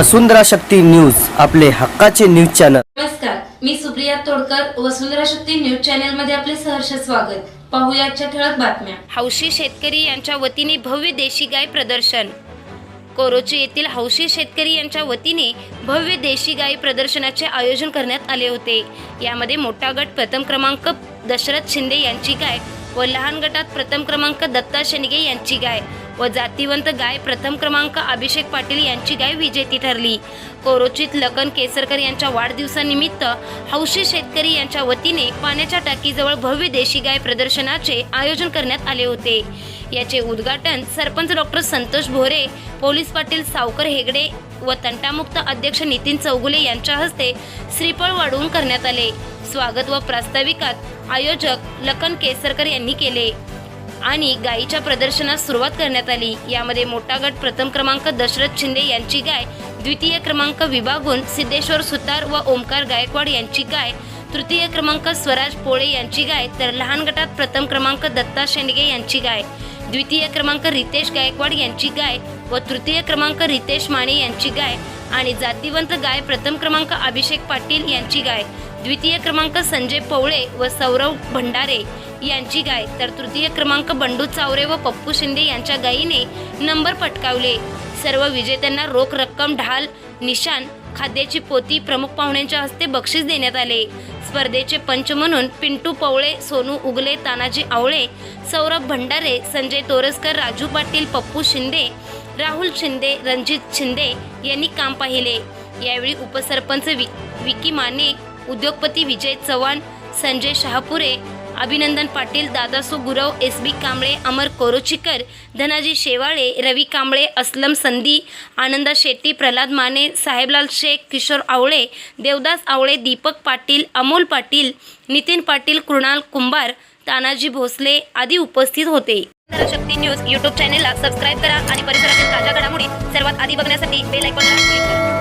वसुंधरा Shakti news आपले हक्काचे news channel. नमस्कार मी सुप्रिया तोडकर वसुंधरा शक्ती न्यूज चॅनलमध्ये आपले सहर्ष स्वागत. पाहूया आजच्या ठळक बातम्या. हौशी शेतकरी यांच्या वतीने भव्य देशी गाय प्रदर्शन. कोरोची येथील हौशी शेतकरी यांच्या वतीने भव्य देशी गाय प्रदर्शनाचे आयोजन करण्यात आले होते. यामध्ये मोठा गट प्रथम क्रमांक दशरथ शिंदे यांची गाय व लहान गटात प्रथम क्रमांक दत्ता शेंडगे यांची गाय. व जातीवंत गाय प्रथम क्रमांक अभिषेक पाटील यांची गाय विजेती ठरली. कोरोचित लखन केसरकर यांच्या वाढदिवसानिमित्त हौशी शेतकरी यांच्या वतीने पाण्याच्या टाकीजवळ भव्य देशी गाय प्रदर्शनाचे आयोजन करण्यात आले होते. याचे उद्घाटन सरपंच डॉक्टर संतोष भोरे पोलीस पाटील सावकर हेगडे व तंटामुक्त अध्यक्ष नितीन चौगुले यांच्या हस्ते श्रीफळ वाढवून करण्यात आले. स्वागत व प्रास्ताविकात आयोजक लखन केसरकर यांनी केले. आणि गायीच्या प्रदर्शनास सुरुवात करण्यात आली. यामध्ये मोठा गट प्रथम क्रमांक दशरथ शिंदे यांची गाय द्वितीय क्रमांक विभागून सिद्धेश्वर सुतार व ओमकार गायकवाड यांची गाय तृतीय क्रमांक स्वराज पोळे यांची गाय तर लहान गटात प्रथम क्रमांक दत्ता शेंडगे यांची गाय द्वितीय क्रमांक रितेश गायकवाड यांची गाय व तृतीय क्रमांक रितेश माने यांची गाय आणि जातीवंत गाय प्रथम क्रमांक अभिषेक पाटील यांची गाय द्वितीय क्रमांक संजय पवळे व सौरव भंडारे यांची गाय. तर तृतीय क्रमांक बंडू चावरे व पप्पू शिंदे यांच्या गायीने नंबर पटकावले. सर्व विजेत्यांना रोख रक्कम ढाल निशान खाद्याची पोती प्रमुख पाहुण्यांच्या हस्ते बक्षीस देण्यात आले. स्पर्धेचे पंच म्हणून पिंटू पवळे सोनू उगले तानाजी आवळे सौरभ भंडारे संजय तोरसकर राजू पाटील पप्पू शिंदे राहुल शिंदे रणजित शिंदे यांनी काम पाहिले. यावेळी उपसरपंच वि विकी माने उद्योगपती विजय चव्हाण संजय शहापुरे अभिनंदन पाटील दादासो गुरव एस बी कांबळे अमर कोरोचीकर धनाजी शेवाळे रवी कांबळे असलम संधी आनंदा शेट्टी प्रल्हाद माने साहेबलाल शेख किशोर आवळे देवदास आवळे दीपक पाटील अमोल पाटील नितीन पाटील कृणाल कुंभार तानाजी भोसले आदी उपस्थित होते. शक्ती न्यूज यूट्यूब चॅनेलला सबस्क्राईब करा आणि परिसरातील ताज्या घडामोडी सर्वात आधी बघण्यासाठी बेल आयकॉनला क्लिक करा.